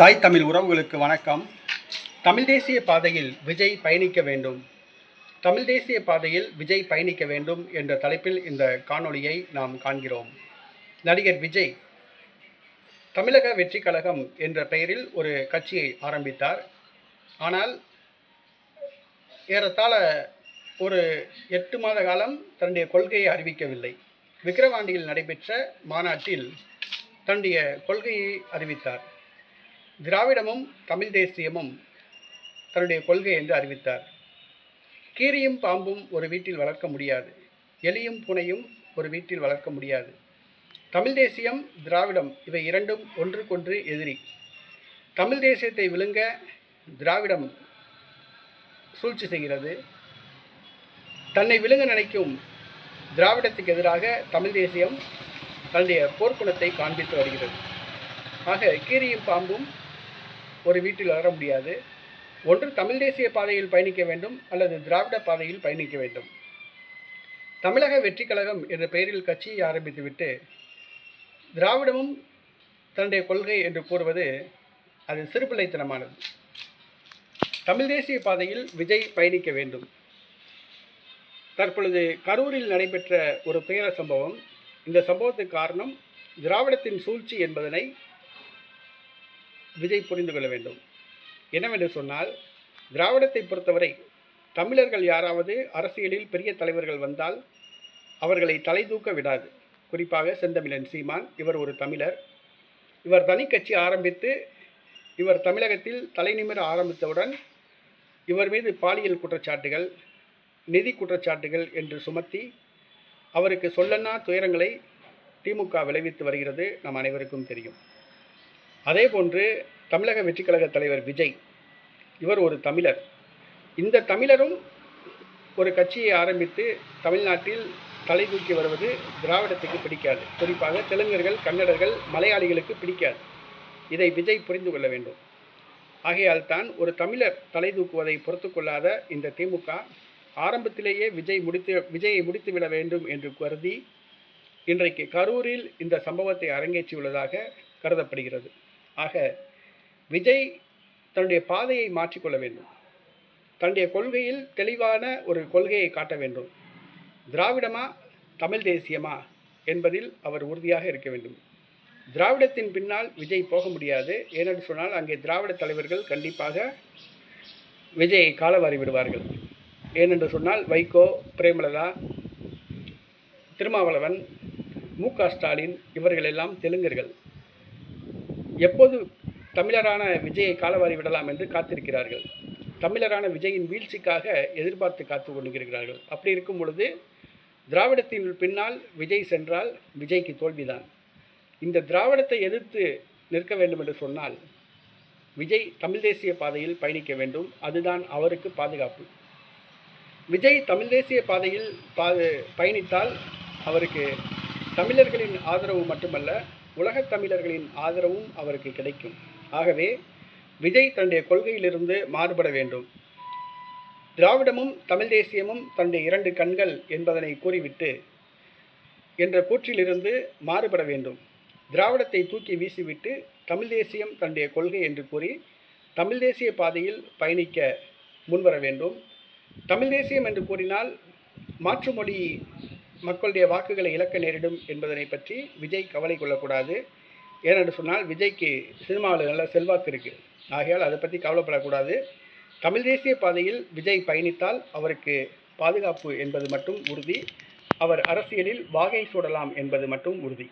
தாய் தமிழ் உறவுகளுக்கு வணக்கம். தமிழ் தேசிய பாதையில் விஜய் பயணிக்க வேண்டும். தமிழ் தேசிய பாதையில் விஜய் பயணிக்க வேண்டும் என்ற தலைப்பில் இந்த காணொளியை நாம் காண்கிறோம். நடிகர் விஜய் தமிழக வெற்றி கழகம் என்ற பெயரில் ஒரு கட்சியை ஆரம்பித்தார். ஆனால் ஏறத்தாழ ஒரு எட்டு மாத காலம் தன்னுடைய கொள்கையை அறிவிக்கவில்லை. விக்கிரவாண்டியில் நடைபெற்ற மாநாட்டில் தன்னுடைய கொள்கையை அறிவித்தார். திராவிடமும் தமிழ் தேசியமும் தன்னுடைய கொள்கை என்று அறிவித்தார். கீரியும் பாம்பும் ஒரு வீட்டில் வளர்க்க முடியாது. எலியும் பூனையும் ஒரு வீட்டில் வளர்க்க முடியாது. தமிழ் தேசியம் திராவிடம் இவை இரண்டும் ஒன்றுக்கொன்று எதிரி. தமிழ் தேசியத்தை விழுங்க திராவிடம் சூழ்ச்சி செய்கிறது. தன்னை விழுங்க நினைக்கும் திராவிடத்துக்கு எதிராக தமிழ் தேசியம் தன்னுடைய போர்க்குணத்தை காண்பித்து வருகிறது. ஆக கீரியும் பாம்பும் ஒரு வீட்டில் வளர முடியாது. ஒன்று தமிழ் தேசிய பாதையில் பயணிக்க வேண்டும் அல்லது திராவிட பாதையில் பயணிக்க வேண்டும். தமிழக வெற்றி கழகம் என்ற பெயரில் கட்சியை ஆரம்பித்துவிட்டு திராவிடமும் தன்னுடைய கொள்கை என்று கூறுவது அது சிறுபிள்ளைத்தனமானது. தமிழ் தேசிய பாதையில் விஜய் பயணிக்க வேண்டும். தற்பொழுது கரூரில் நடைபெற்ற ஒரு துயர சம்பவம். இந்த சம்பவத்துக்கு காரணம் திராவிடத்தின் சூழ்ச்சி என்பதனை விஜய் புரிந்து கொள்ள வேண்டும். என்னவென்று சொன்னால் திராவிடத்தை பொறுத்தவரை தமிழர்கள் யாராவது அரசியலில் பெரிய தலைவர்கள் வந்தால் அவர்களை தலை தூக்க விடாது. குறிப்பாக செந்தமிழன் சீமான் இவர் ஒரு தமிழர். இவர் தனி கட்சி ஆரம்பித்து இவர் தமிழகத்தில் தலைநிமிர ஆரம்பித்தவுடன் இவர் மீது பாலியல் குற்றச்சாட்டுகள் நிதி குற்றச்சாட்டுகள் என்று சுமத்தி அவருக்கு சொல்லன்னா துயரங்களை திமுக விளைவித்து வருகிறது. நம் அனைவருக்கும் தெரியும். அதே போன்று தமிழக வெற்றிக் கழக தலைவர் விஜய் இவர் ஒரு தமிழர். இந்த தமிழரும் ஒரு கட்சியை ஆரம்பித்து தமிழ்நாட்டில் தலை தூக்கி வருவது திராவிடத்துக்கு பிடிக்காது. குறிப்பாக தெலுங்கர்கள் கன்னடர்கள் மலையாளிகளுக்கு பிடிக்காது. இதை விஜய் புரிந்து கொள்ள வேண்டும். ஆகையால் தான் ஒரு தமிழர் தலை தூக்குவதை பொறுத்து கொள்ளாத இந்த திமுக ஆரம்பத்திலேயே விஜய் முடித்து விஜயை முடித்துவிட வேண்டும் என்று கருதி இன்றைக்கு கரூரில் இந்த சம்பவத்தை அரங்கேற்றியுள்ளதாக கருதப்படுகிறது. ஆக விஜய் தன்னுடைய பாதையை மாற்றிக்கொள்ள வேண்டும். தன்னுடைய கொள்கையில் தெளிவான ஒரு கொள்கையை காட்ட வேண்டும். திராவிடமா தமிழ் தேசியமா என்பதில் அவர் உறுதியாக இருக்க வேண்டும். திராவிடத்தின் பின்னால் விஜய் போக முடியாது. ஏனென்று சொன்னால் அங்கே திராவிட தலைவர்கள் கண்டிப்பாக விஜயை காலவாரி விடுவார்கள். ஏனென்று சொன்னால் வைகோ பிரேமலதா திருமாவளவன் மு க ஸ்டாலின் இவர்கள் எல்லாம் தெலுங்கர்கள். எப்போது தமிழரான விஜயை காலவாரி விடலாம் என்று காத்திருக்கிறார்கள்? தமிழரான விஜயின் வீழ்ச்சிக்காக எதிர்பார்த்து காத்து கொண்டிருக்கிறார்கள். அப்படி இருக்கும் பொழுது திராவிடத்தின் பின்னால் விஜய் சென்றால் விஜய்க்கு தோல்விதான். இந்த திராவிடத்தை எதிர்த்து நிற்க வேண்டும் என்று சொன்னால் விஜய் தமிழ் தேசிய பாதையில் பயணிக்க வேண்டும். அதுதான் அவருக்கு பாதுகாப்பு. விஜய் தமிழ் தேசிய பாதையில் பா பயணித்தால் அவருக்கு தமிழர்களின் ஆதரவு மட்டுமல்ல உலகத் தமிழர்களின் ஆதரவும் அவருக்கு கிடைக்கும். ஆகவே விஜய் தன்னுடைய கொள்கையிலிருந்து மாறுபட வேண்டும். திராவிடமும் தமிழ் தேசியமும் தன்னுடைய இரண்டு கண்கள் என்பதனை கூறிவிட்டு என்ற கூற்றிலிருந்து மாறுபட வேண்டும். திராவிடத்தை தூக்கி வீசிவிட்டு தமிழ் தேசியம் தன்னுடைய கொள்கை என்று கூறி தமிழ் தேசிய பாதையில் பயணிக்க முன்வர வேண்டும். தமிழ் தேசியம் என்று கூறினால் மாற்று மொழி மக்களுடைய வாக்குகளை இழக்க நேரிடும் என்பதனை பற்றி விஜய் கவலை கொள்ளக்கூடாது. ஏனென்று சொன்னால் விஜய்க்கு சினிமாவில் நல்ல செல்வாக்கு இருக்குது ஆகையால் அதை பற்றி கவலைப்படக்கூடாது. தமிழ் தேசிய பாதையில் விஜய் பயணித்தால் அவருக்கு பாதுகாப்பு என்பது மட்டும் உறுதி. அவர் அரசியலில் வாகை சூடலாம் என்பது மட்டும் உறுதி.